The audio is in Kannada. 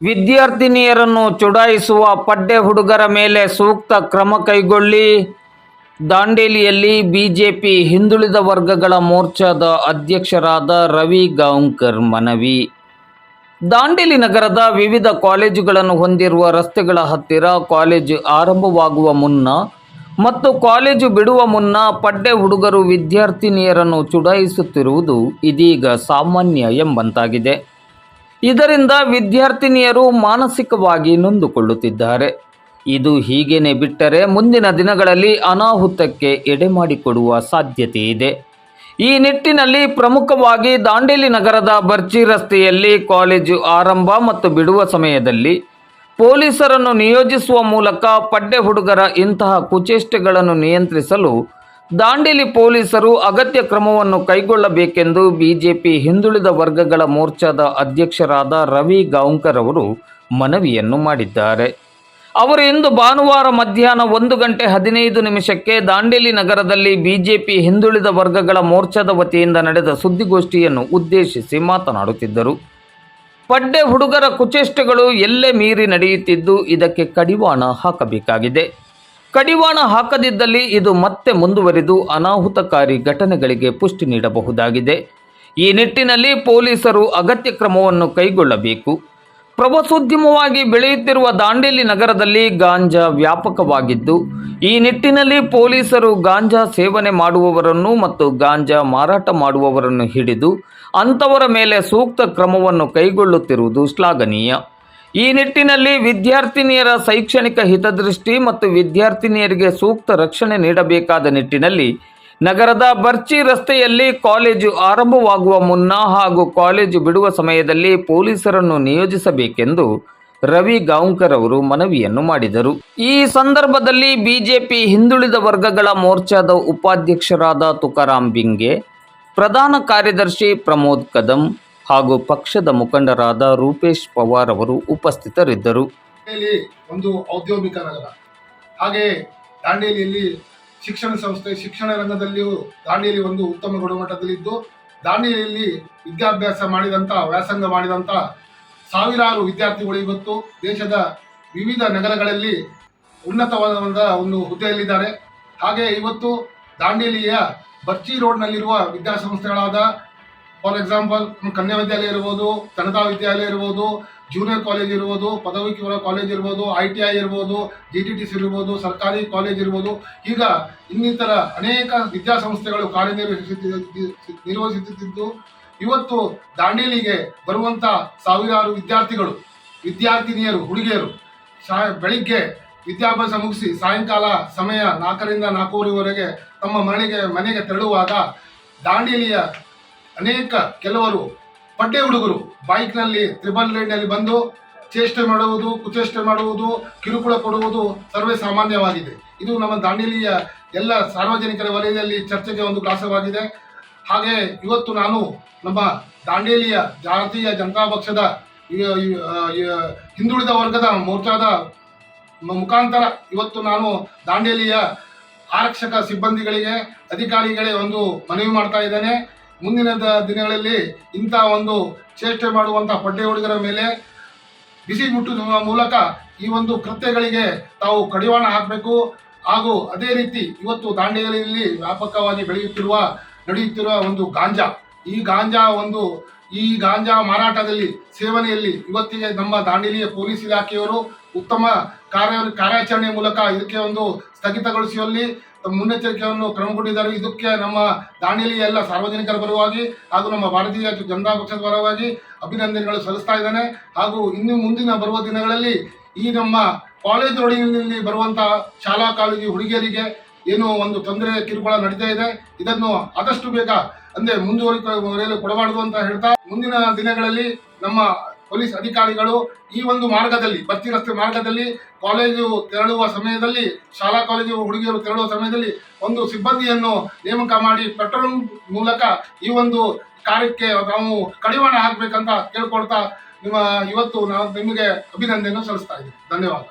ವಿದ್ಯಾರ್ಥಿನಿಯರನ್ನು ಚುಡಾಯಿಸುವ ಪಡ್ಡೆ ಹುಡುಗರ ಮೇಲೆ ಸೂಕ್ತ ಕ್ರಮ ಕೈಗೊಳ್ಳಿ. ದಾಂಡೇಲಿಯಲ್ಲಿ ಬಿಜೆಪಿ ಹಿಂದುಳಿದ ವರ್ಗಗಳ ಮೋರ್ಚಾದ ಅಧ್ಯಕ್ಷರಾದ ರವಿ ಗಾಂವ್ಕರ್ ಮನವಿ. ದಾಂಡೇಲಿ ನಗರದ ವಿವಿಧ ಕಾಲೇಜುಗಳನ್ನು ಹೊಂದಿರುವ ರಸ್ತೆಗಳ ಹತ್ತಿರ ಕಾಲೇಜು ಆರಂಭವಾಗುವ ಮುನ್ನ ಮತ್ತು ಕಾಲೇಜು ಬಿಡುವ ಮುನ್ನ ಪಡ್ಡೆ ಹುಡುಗರು ವಿದ್ಯಾರ್ಥಿನಿಯರನ್ನು ಚುಡಾಯಿಸುತ್ತಿರುವುದು ಇದೀಗ ಸಾಮಾನ್ಯ ಎಂಬಂತಾಗಿದೆ. ಇದರಿಂದ ವಿದ್ಯಾರ್ಥಿನಿಯರು ಮಾನಸಿಕವಾಗಿ ನೊಂದುಕೊಳ್ಳುತ್ತಿದ್ದಾರೆ. ಇದು ಹೀಗೇನೆ ಬಿಟ್ಟರೆ ಮುಂದಿನ ದಿನಗಳಲ್ಲಿ ಅನಾಹುತಕ್ಕೆ ಎಡೆಮಾಡಿಕೊಡುವ ಸಾಧ್ಯತೆ ಇದೆ. ಈ ನಿಟ್ಟಿನಲ್ಲಿ ಪ್ರಮುಖವಾಗಿ ದಾಂಡೇಲಿ ನಗರದ ಬರ್ಚಿ ರಸ್ತೆಯಲ್ಲಿ ಕಾಲೇಜು ಆರಂಭ ಮತ್ತು ಬಿಡುವ ಸಮಯದಲ್ಲಿ ಪೊಲೀಸರನ್ನು ನಿಯೋಜಿಸುವ ಮೂಲಕ ಪಡ್ಡೆ ಹುಡುಗರ ಇಂತಹ ಕುಚೇಷ್ಟೆಗಳನ್ನು ನಿಯಂತ್ರಿಸಲು ದಾಂಡೇಲಿ ಪೊಲೀಸರು ಅಗತ್ಯ ಕ್ರಮವನ್ನು ಕೈಗೊಳ್ಳಬೇಕೆಂದು ಬಿಜೆಪಿ ಹಿಂದುಳಿದ ವರ್ಗಗಳ ಮೋರ್ಚಾದ ಅಧ್ಯಕ್ಷರಾದ ರವಿ ಗಾಂವ್ಕರ್ ಅವರು ಮನವಿಯನ್ನು ಮಾಡಿದ್ದಾರೆ. ಅವರು ಇಂದು ಭಾನುವಾರ ಮಧ್ಯಾಹ್ನ ಒಂದು ಗಂಟೆ ಹದಿನೈದು ನಿಮಿಷಕ್ಕೆ ದಾಂಡೇಲಿ ನಗರದಲ್ಲಿ ಬಿಜೆಪಿ ಹಿಂದುಳಿದ ವರ್ಗಗಳ ಮೋರ್ಚಾದ ವತಿಯಿಂದ ನಡೆದ ಸುದ್ದಿಗೋಷ್ಠಿಯನ್ನು ಉದ್ದೇಶಿಸಿ ಮಾತನಾಡುತ್ತಿದ್ದರು. ಪಡ್ಡೆ ಹುಡುಗರ ಕುಚೇಷ್ಟೆಗಳು ಎಲ್ಲೇ ಮೀರಿ ನಡೆಯುತ್ತಿದ್ದು ಇದಕ್ಕೆ ಕಡಿವಾಣ ಹಾಕಬೇಕಾಗಿದೆ. ಕಡಿವಾಣ ಹಾಕದಿದ್ದಲ್ಲಿ ಇದು ಮತ್ತೆ ಮುಂದುವರಿದು ಅನಾಹುತಕಾರಿ ಘಟನೆಗಳಿಗೆ ಪುಷ್ಟಿ ನೀಡಬಹುದಾಗಿದೆ. ಈ ನಿಟ್ಟಿನಲ್ಲಿ ಪೊಲೀಸರು ಅಗತ್ಯ ಕ್ರಮವನ್ನು ಕೈಗೊಳ್ಳಬೇಕು. ಪ್ರವಾಸೋದ್ಯಮವಾಗಿ ಬೆಳೆಯುತ್ತಿರುವ ದಾಂಡೇಲಿ ನಗರದಲ್ಲಿ ಗಾಂಜಾ ವ್ಯಾಪಕವಾಗಿದ್ದು, ಈ ನಿಟ್ಟಿನಲ್ಲಿ ಪೊಲೀಸರು ಗಾಂಜಾ ಸೇವನೆ ಮಾಡುವವರನ್ನು ಮತ್ತು ಗಾಂಜಾ ಮಾರಾಟ ಮಾಡುವವರನ್ನು ಹಿಡಿದು, ಅಂಥವರ ಮೇಲೆ ಸೂಕ್ತ ಕ್ರಮವನ್ನು ಕೈಗೊಳ್ಳುತ್ತಿರುವುದು ಶ್ಲಾಘನೀಯ. ಈ ನಿಟ್ಟಿನಲ್ಲಿ ವಿದ್ಯಾರ್ಥಿನಿಯರ ಶೈಕ್ಷಣಿಕ ಹಿತದೃಷ್ಟಿ ಮತ್ತು ವಿದ್ಯಾರ್ಥಿನಿಯರಿಗೆ ಸೂಕ್ತ ರಕ್ಷಣೆ ನೀಡಬೇಕಾದ ನಿಟ್ಟಿನಲ್ಲಿ ನಗರದ ಬರ್ಚಿ ರಸ್ತೆಯಲ್ಲಿ ಕಾಲೇಜು ಆರಂಭವಾಗುವ ಮುನ್ನ ಹಾಗೂ ಕಾಲೇಜು ಬಿಡುವ ಸಮಯದಲ್ಲಿ ಪೊಲೀಸರನ್ನು ನಿಯೋಜಿಸಬೇಕೆಂದು ರವಿ ಗಾಂವ್ಕರ್ ಅವರು ಮನವಿಯನ್ನು ಮಾಡಿದರು. ಈ ಸಂದರ್ಭದಲ್ಲಿ ಬಿಜೆಪಿ ಹಿಂದುಳಿದ ವರ್ಗಗಳ ಮೋರ್ಚಾದ ಉಪಾಧ್ಯಕ್ಷರಾದ ತುಕಾರಾಂ ಬಿಂಗೆ, ಪ್ರಧಾನ ಕಾರ್ಯದರ್ಶಿ ಪ್ರಮೋದ್ ಕದಂ ಹಾಗೂ ಪಕ್ಷದ ಮುಖಂಡರಾದ ರೂಪೇಶ್ ಪವಾರ್ ಅವರು ಉಪಸ್ಥಿತರಿದ್ದರು. ಒಂದು ಔದ್ಯೋಗಿಕ ನಗರ. ಹಾಗೆ ದಾಂಡೇಲಿಯಲ್ಲಿ ಶಿಕ್ಷಣ ಸಂಸ್ಥೆ, ಶಿಕ್ಷಣ ರಂಗದಲ್ಲಿಯೂ ದಾಂಡೇಲಿ ಒಂದು ಉತ್ತಮ ಗುಣಮಟ್ಟದಲ್ಲಿದ್ದು, ದಾಂಡೇಲಿಯಲ್ಲಿ ವಿದ್ಯಾಭ್ಯಾಸ ಮಾಡಿದಂಥ ವ್ಯಾಸಂಗ ಮಾಡಿದಂಥ ಸಾವಿರಾರು ವಿದ್ಯಾರ್ಥಿಗಳು ಇವತ್ತು ದೇಶದ ವಿವಿಧ ನಗರಗಳಲ್ಲಿ ಉನ್ನತವಾದ ಒಂದು ಹುದ್ದೆಯಲ್ಲಿದ್ದಾರೆ. ಹಾಗೆ ಇವತ್ತು ದಾಂಡೇಲಿಯ ಬರ್ಚಿ ರೋಡ್ನಲ್ಲಿರುವ ವಿದ್ಯಾಸಂಸ್ಥೆಗಳಾದ ಫಾರ್ ಎಕ್ಸಾಂಪಲ್ ಕನ್ಯಾ ವಿದ್ಯಾಲಯ ಇರ್ಬೋದು, ತನತಾ ವಿದ್ಯಾಲಯ ಇರ್ಬೋದು ಜೂನಿಯರ್ ಕಾಲೇಜ್ ಇರ್ಬೋದು ಪದವಿ ಪೂರ್ವ ಕಾಲೇಜ್ ಇರ್ಬೋದು ಐ ಟಿ ಐ ಇರ್ಬೋದು ಜಿ ಟಿ ಟಿ ಸಿ ಇರ್ಬೋದು, ಸರ್ಕಾರಿ ಕಾಲೇಜ್ ಇರ್ಬೋದು. ಈಗ ಇನ್ನಿತರ ಅನೇಕ ವಿದ್ಯಾಸಂಸ್ಥೆಗಳು ಕಾರ್ಯನಿರ್ವಹಿಸುತ್ತಿದ್ದು ನಿರ್ವಹಿಸುತ್ತಿದ್ದು, ಇವತ್ತು ದಾಂಡೇಲಿಗೆ ಬರುವಂಥ ಸಾವಿರಾರು ವಿದ್ಯಾರ್ಥಿಗಳು, ವಿದ್ಯಾರ್ಥಿನಿಯರು, ಹುಡುಗಿಯರು, ಶಾ ಬೆಳಿಗ್ಗೆ ವಿದ್ಯಾಭ್ಯಾಸ ಮುಗಿಸಿ ಸಾಯಂಕಾಲ ಸಮಯ ನಾಲ್ಕರಿಂದ ನಾಲ್ಕೂವರೆವರೆಗೆ ತಮ್ಮ ಮನೆಗೆ ಮನೆಗೆ ತೆರಳುವಾಗ ದಾಂಡೇಲಿಯ ಅನೇಕ ಕೆಲವರು ಪಡ್ಡೆ ಹುಡುಗರು ಬೈಕ್ನಲ್ಲಿ ತ್ರಿಬಲ್ ಲೈನ್ನಲ್ಲಿ ಬಂದು ಚೇಷ್ಟೆ ಮಾಡುವುದು, ಕುಚೇಷ್ಟೆ ಮಾಡುವುದು, ಕಿರುಕುಳ ಕೊಡುವುದು ಸರ್ವೇ ಸಾಮಾನ್ಯವಾಗಿದೆ. ಇದು ನಮ್ಮ ದಾಂಡೇಲಿಯ ಎಲ್ಲ ಸಾರ್ವಜನಿಕರ ವಲಯದಲ್ಲಿ ಚರ್ಚೆಗೆ ಒಂದು ಗ್ರಾಸವಾಗಿದೆ. ಹಾಗೆ ಇವತ್ತು ನಾನು ನಮ್ಮ ದಾಂಡೇಲಿಯ ಜಾತೀಯ ಜನತಾ ಪಕ್ಷದ ಹಿಂದುಳಿದ ವರ್ಗದ ಮೋರ್ಚಾದ ಮುಖಾಂತರ ಇವತ್ತು ನಾನು ದಾಂಡೇಲಿಯ ಆರಕ್ಷಕ ಸಿಬ್ಬಂದಿಗಳಿಗೆ, ಅಧಿಕಾರಿಗಳಿಗೆ ಒಂದು ಮನವಿ ಮಾಡ್ತಾ ಇದ್ದೇನೆ. ಮುಂದಿನ ದಿನಗಳಲ್ಲಿ ಇಂಥ ಒಂದು ಚೇಷ್ಟೆ ಮಾಡುವಂಥ ಪಡ್ಡೆ ಹುಡುಗರ ಮೇಲೆ ಬಿಸಿ ಮುಟ್ಟುವ ಮೂಲಕ ಈ ಒಂದು ಕೃತ್ಯಗಳಿಗೆ ತಾವು ಕಡಿವಾಣ ಹಾಕಬೇಕು. ಹಾಗೂ ಅದೇ ರೀತಿ ಇವತ್ತು ದಾಂಡೇಲಿಯಲ್ಲಿ ವ್ಯಾಪಕವಾಗಿ ಬೆಳೆಯುತ್ತಿರುವ, ನಡೆಯುತ್ತಿರುವ ಒಂದು ಗಾಂಜಾ. ಈ ಗಾಂಜಾ ಒಂದು, ಈ ಗಾಂಜಾ ಮಾರಾಟದಲ್ಲಿ, ಸೇವನೆಯಲ್ಲಿ ಇವತ್ತಿಗೆ ನಮ್ಮ ದಾಂಡೇಲಿಯ ಪೊಲೀಸ್ ಇಲಾಖೆಯವರು ಉತ್ತಮ ಕಾರ್ಯ, ಕಾರ್ಯಾಚರಣೆ ಮೂಲಕ ಇದಕ್ಕೆ ಒಂದು ಸ್ಥಗಿತಗೊಳಿಸುವಲ್ಲಿ ಮುನ್ನೆಚ್ಚರಿಕೆಯನ್ನು ಕ್ರಮಗೊಂಡಿದ್ದಾರೆ. ಇದಕ್ಕೆ ನಮ್ಮ ದಾಂಡೇಲಿ ಎಲ್ಲ ಸಾರ್ವಜನಿಕರ ಪರವಾಗಿ ಹಾಗೂ ನಮ್ಮ ಭಾರತೀಯ ಜನತಾ ಪಕ್ಷದ ಪರವಾಗಿ ಅಭಿನಂದನೆಗಳು ಸಲ್ಲಿಸ್ತಾ ಇದ್ದಾನೆ. ಹಾಗೂ ಇನ್ನು ಮುಂದಿನ ಬರುವ ದಿನಗಳಲ್ಲಿ ಈ ನಮ್ಮ ಕಾಲೇಜ್ ರೋಡಿನಲ್ಲಿ ಬರುವಂತಹ ಶಾಲಾ, ಕಾಲೇಜು ಹುಡುಗಿಯರಿಗೆ ಏನು ಒಂದು ತೊಂದರೆ, ಕಿರುಕುಳ ನಡೀತಾ ಇದೆ. ಇದನ್ನು ಆದಷ್ಟು ಬೇಗ ಅಂದ್ರೆ ಮುಂದುವರಿಯಲು ಕೊಡಬಾರದು ಅಂತ ಹೇಳ್ತಾ ಮುಂದಿನ ದಿನಗಳಲ್ಲಿ ನಮ್ಮ ಪೊಲೀಸ್ ಅಧಿಕಾರಿಗಳು ಈ ಒಂದು ಮಾರ್ಗದಲ್ಲಿ, ಬತ್ತಿ ರಸ್ತೆ ಮಾರ್ಗದಲ್ಲಿ ಕಾಲೇಜು ತೆರಳುವ ಸಮಯದಲ್ಲಿ, ಶಾಲಾ ಕಾಲೇಜು ಹುಡುಗಿಯರು ತೆರಳುವ ಸಮಯದಲ್ಲಿ ಒಂದು ಸಿಬ್ಬಂದಿಯನ್ನು ನೇಮಕ ಮಾಡಿ ಪೆಟ್ರೋಲ್ ಮೂಲಕ ಈ ಒಂದು ಕಾರ್ಯಕ್ಕೆ ನಾವು ಕಡಿವಾಣ ಹಾಕಬೇಕಂತ ಕೇಳ್ಕೊಳ್ತಾ ನಿಮ್ಮ, ಇವತ್ತು ನಾವು ನಿಮಗೆ ಅಭಿನಂದನೆ ಸಲ್ಲಿಸ್ತಾ ಇದ್ದೀವಿ ಧನ್ಯವಾದ.